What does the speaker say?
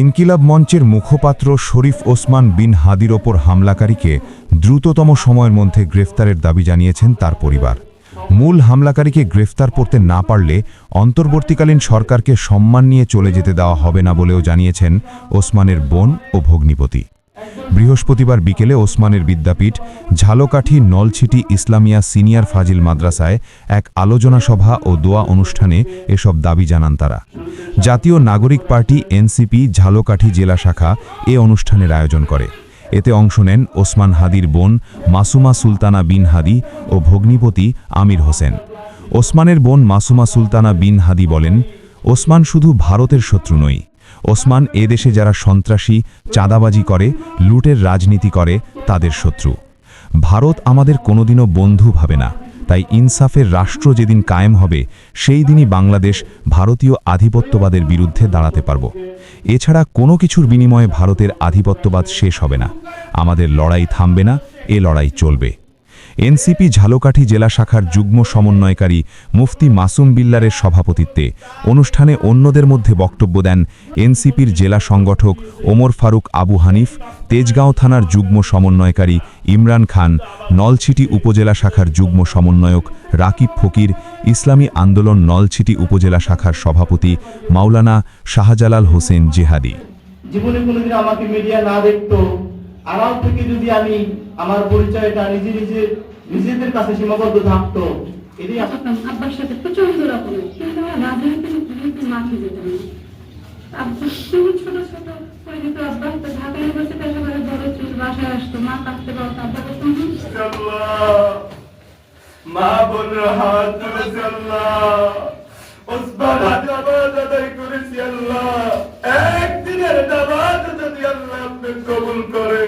ইনকিলাব মঞ্চের মুখপাত্র শরীফ ওসমান বিন হাদির ওপর হামলাকারীকে দ্রুততম সময়ের মধ্যে গ্রেফতারের দাবি জানিয়েছেন তার পরিবার। মূল হামলাকারীকে গ্রেফতার করতে না পারলে অন্তর্বর্তীকালীন সরকারকে সম্মান নিয়ে চলে যেতে দেওয়া হবে না বলেও জানিয়েছেন ওসমানের বোন ও ভগ্নিপতি। বৃহস্পতিবার বিকেলে ওসমানের বিদ্যাপীঠ ঝালকাঠি নলছিটি ইসলামিয়া সিনিয়র ফাজিল মাদ্রাসায় এক আলোচনা সভা ও দোয়া অনুষ্ঠানে এসব দাবি জানান তারা। জাতীয় নাগরিক পার্টি এনসিপি ঝালকাঠি জেলা শাখা এ অনুষ্ঠানের আয়োজন করে। এতে অংশ নেন ওসমান হাদির বোন মাসুমা সুলতানা বিন হাদি ও ভগ্নিপতি আমির হোসেন। ওসমানের বোন মাসুমা সুলতানা বিন হাদি বলেন, ওসমান শুধু ভারতের শত্রু নই ওসমান এদেশে যারা সন্ত্রাসী, চাঁদাবাজি করে, লুটের রাজনীতি করে, তাদের শত্রু। ভারত আমাদের কোনোদিনও বন্ধু ভাবে না। তাই ইনসাফের রাষ্ট্র যেদিন কায়েম হবে, সেই দিনই বাংলাদেশ ভারতীয় আধিপত্যবাদের বিরুদ্ধে দাঁড়াতে পারব। এছাড়া কোনো কিছুর বিনিময়ে ভারতের আধিপত্যবাদ শেষ হবে না। আমাদের লড়াই থামবে না, এ লড়াই চলবে। এনসিপি ঝালকাঠি জেলা শাখার যুগ্ম সমন্বয়কারী মুফতি মাসুম বিল্লারের সভাপতিত্বে অনুষ্ঠানে অন্যদের মধ্যে বক্তব্য দেন এনসিপির জেলা সংগঠক ওমর ফারুক আবু হানিফ, তেজগাঁও থানার যুগ্ম সমন্বয়কারী ইমরান খান, নলছিটি উপজেলা শাখার যুগ্ম সমন্বয়ক রাকিব ফকির, ইসলামী আন্দোলন নলছিটি উপজেলা শাখার সভাপতি মাওলানা শাহজালাল হোসেন জেহাদি। জীবনে কোনোদিন আমাকে মিডিয়া না দেখতো। আড়াল থেকে যদি আমি আমার পরিচয়টা নিজে নিজে নিজেদের কাছে সীমাবদ্ধ থাকতো এটাই আব্বার সাথে প্রচণ্ড রকমের কিন্তু আমার রাজনীতি মাঠে যেতাম আব্বা ছোট ছোট আব্বা তো ঢাকা ইউনিভার্সিটি একেবারে বড় ছিল বাসায় আসতো মা কাঁদতে পারতো আব্বা বলতো মা বোনের হাত ধরেছে আল্লাহ ওসমান হাতে আবাদ আদায় করেছি আল্লাহ। একদিনের নামাজ যদি আল্লাহ আপনি কবুল করে